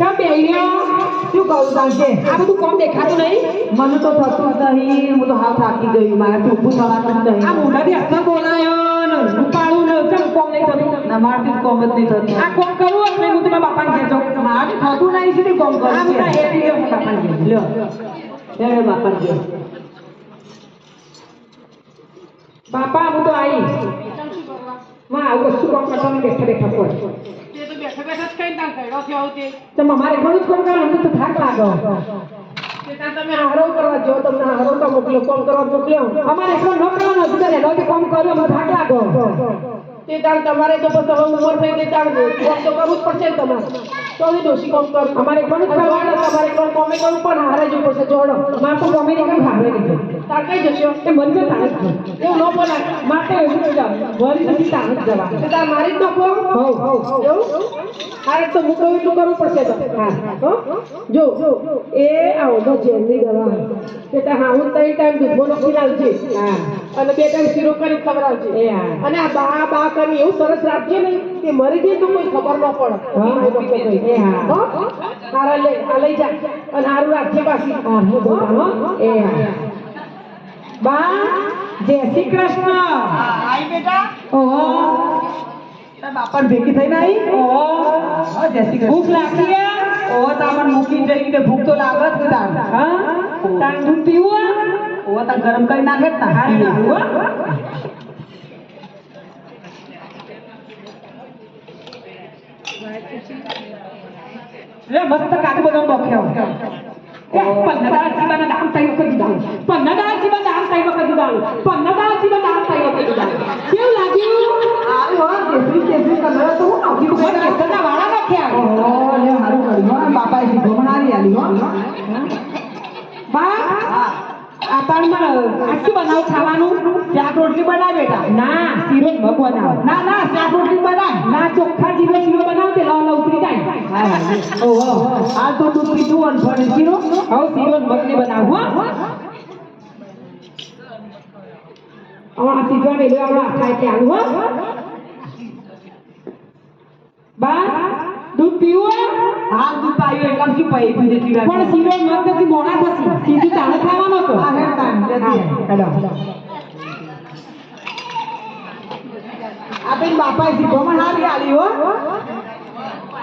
ચમ બેહી રહ્યો. શું કહું તાંકે આ બધું કોમ દેખાતું નહીં? મને તો થતું હતા નહીં. હું તો હાવ થાકી ગઈ. મારાથી ઊભું થવાનું નહીં. આ મોઢાથી અસર બોલાયો ને ઉપાડું ને ચમ કોમ નહીં થતું? ના મારથી કોમ જ નહીં થતું. આ કોમ કરું એટલે હું તમારા બાપાને જાઉં મારાથી થતું નહીં સીધી કોમ કરું? આ બધા એ ગયો હું બાપાને ઘેર. લ્યો. લે બાપા જો બાપા હું તો આવી માં આવું શું કોમ કરતા નહીં બેઠા બેઠા કોઈ તે તો બેઠા બેઠા જ કઈ ના કર્યો છે આવું તે તો અમારે ઘણું જ કોમ કરો અમને તો થાક લાગો તમે હારો કરવા જો તમને હારો તો મોકલ્યો કોમ કરવા મોકલ્યો. અમારે એટલો ન કરવાનો હતું કરે એનો કોમ કર્યો અમને થાક લાગો તે તાણ તમારે તો બસ હવે ઉંમર થઈ ગઈ તાણ કોમ તો કરવું જ પડશે તમારે. તો હવે ડોશી કોમ કર. અમારે ઘણું જ કરવાનું તમારે કોમ કોમે પણ હારે જવું પડશે જોડો. મારે તો ગમે નહીં હારે નહીં તાકાઈ તાર કઈ જશો. કે મન તો તાણ જ એવું ન બોલાય. તો એવું જ વળી નથી જ જવા તે તાર મારી જ નાખો. હો એવું? હારે તો મૂકવું એટલું કરવું પડશે તો. હા હો? જો એ આવો તો જેલની દવા. તાર હા હું ત્રણ ટાઈમ દૂધો નાખી લાવજે. હા. અને બે ટાઈમ શીરો કરી ખવડાવજે. હા. અને આ બા બા કરી એવું સરસ રાખજે ને કે મરી ગઈ તો કોઈ ખબર ન પડે. હા, એ લોકો કહે. એ હા. હારા લે આ લઈ જા. અને હારું રાખજે પાછી. હા, હું બોલું, એ હા. બા જય શ્રી કૃષ્ણ. આઈ બેટા. ઓહો. તારા બાપા ભેગી થઈને આવી ઓહો. હા, જય શ્રી કૃષ્ણ. ભૂખ લાગી? ઓહો તામન મૂકી જઈ કે ભૂખ તો લાગે જ કે તાર હા તાણ દૂધ પીવું? ઓહો તાર ગરમ કરી નાખે ના હારે. હો? લે મસ્ત કાજુ બદામ બખ્યો એ પન્નદાર જીવાના દામ તઈ વખત દીધા. પન્નદાર જીવા દામ તઈ વખત દીધા. પન્નદાર જીવા દામ તઈ વખત દીધા. કેવું લાગ્યું? હારું કેસરી કેસરી કલર હતો. હું નાખી મને કેસરના વાળા નાખ્યા? ઓહો, લે હારું કર્યું બાપાએ સીધો પણ હારી આલી હો. બા આ તાણમાં આ શું બનાવું ખાવાનું? શાક રોટલી બનાવ બેટા. ના શીરો જ બનાવ ના ના શાક રોટલી બનાવ. ના ચોખ્ખા જીરો શીરો બનાવ. ઓહો આ તો તું પીધું અને ફરી હવે શીરો જ મગની બનાવ હો હવે આ સીધવા મેલો આપણે આખા એટલે આવું હો બા દૂધ પીવું હે? હાલ તું પાયું એટલે શું પાઈ પણ શીરો મગ નથી મોડા થશે સીધું તાણે ખાવાનો તો હા, હેડ તાણ, જતી રહે. હેડો આ પેલી બાપાએ પણ હારી આલી હો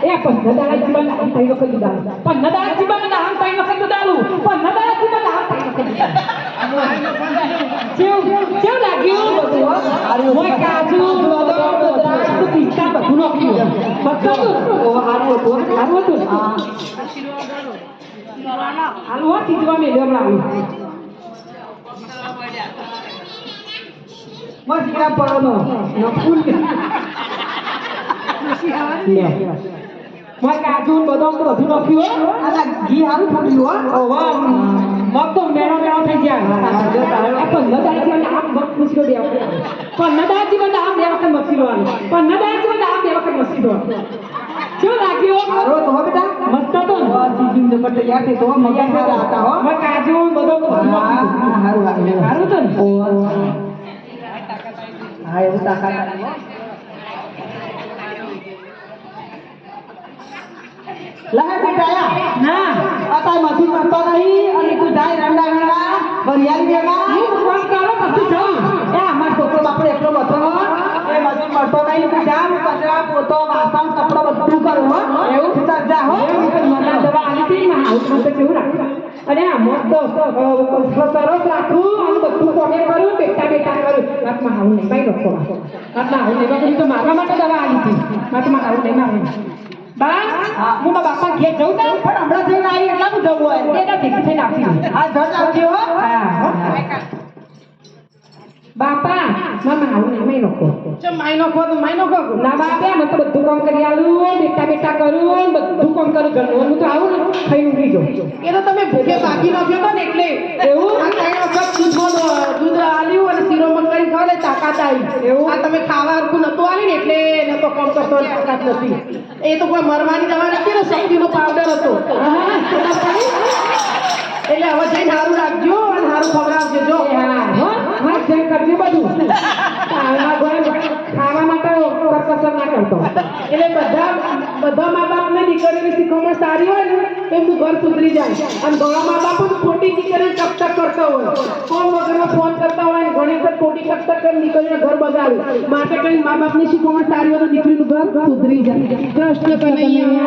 એ પન્નદાર જીવન આમ તઈ વખત દુદાલું પન્નદાર જીવન આમ તઈ વખત દુદાલું પન્નદાર જીવન આમ તઈ વખત કેવું કેવું લાગ્યું મોય કાજુ બદામ પિસ્તા બધું નાખ્યું બધું હારું હતું હારું હતું હા હાલું હો સીધવા મેલ્યો હમણાં મસ્ત સીરા પડવાનો નફુલ લે મોય કાજુ બદામ તો બધું નાખ્યું હો આ ઘી હારું ફૂટ્યું હો ઓહો મત તો મેળો મેળો થઈ ગયા પન્નદાર મને આમ મગ ખુશીઓ દેવા પન્નદાર મને આમ બે વખત મસીલો પણ પન્નદાર મને આમ બે વખત મસીલો કેવું રાખ્યો હારો તો બેટા મસ્ત તો ને બસ સીધી ને પર તૈયાર તો મજા સારા હતા હો કાજુ બધો બધું હા, નાખ્યું. હારું હારું તો હતું ને હા એવું તાકાત આવી હો. લાય બેટા આયા. ના અત્યારે મજૂર કરતો નહીં અને તું જાય રંડા રંડા વરિયાળી દેવા હું ફોન કરો પછી જાઉં એ અમાર છોકરો બાપડો એટલો બધો એ નહીં. તું જા કચરા પોતો વાસણ કપડો બધું કરું હો. એવું? તું જા હો. મને દવા આલી હતી હાઉસમાં કેવું રાખવું અને આ મસ્ત સરસ રાખું. અને બધું કોમે કરું? બેટા બેટા કરું. મારા હાઉ નહીં ભાઈ રખો મારા હાઉ નહીં. બાકી તો મારવા માટે દવા આવી હતી. મારા હાઉ નહીં મારવા બા હું. બાપા ઘેર જઉં તા પણ હમણાં જઈને આવી એટલા હું જવું હોય. એ થઈને આપી દઉં. જજ આવજે હો હા બાપા મામા આવું નહીં મેં નખો ચમ માઈ નાખો તો માઈ નાખો ના બાપે મને તો બધું કામ કરી આલું બેટા બેટા કરું બધું કામ કરું. ઘરનું હું તો આવું ખાઈને ઊંઘી જાઉં. એ તો તમે ભૂખે બાકી નાખ્યો હતો ને એટલે. એવું? આ ત્રણ વખત દૂધમાં દૂધ આલ્યું અને શીરો મકાઈ ખાવ ને તાકાત આવી. એવું? આ તમે ખાવા હરખું નતું આલી ને એટલે એને તો કામ કરતો તાકાત નથી. એ તો કોઈ મરવાની દવા નથી ને શક્તિનો પાવડર હતો. હા, ખબર પડી? એટલે હવે જઈને સારું રાખજો અને સારું ખવડાવજો જો એ હા હો મારે જેમ કરજો બધું ખાવા ગોળ ખાવા માટે કરકસર ના કરતો એટલે બધા બધા મા બાપને દીકરીની શીખવણ સારી હોય ને, એમનું ઘર સુધરી જાય. અને ઘણા મા બાપ ખોટી દીકરીને ટકટક કરતા હોય. ફોન વગરનો ફોન કરતા હોય ઘણી વખત ખોટી ટકટક કરીને દીકરીને ઘર બગાડે. માટે કઈ મા બાપની શીખવણ સારી હોય તો દીકરીનું ઘર સુધરી જાય. કૃષ્ણ કનૈયા.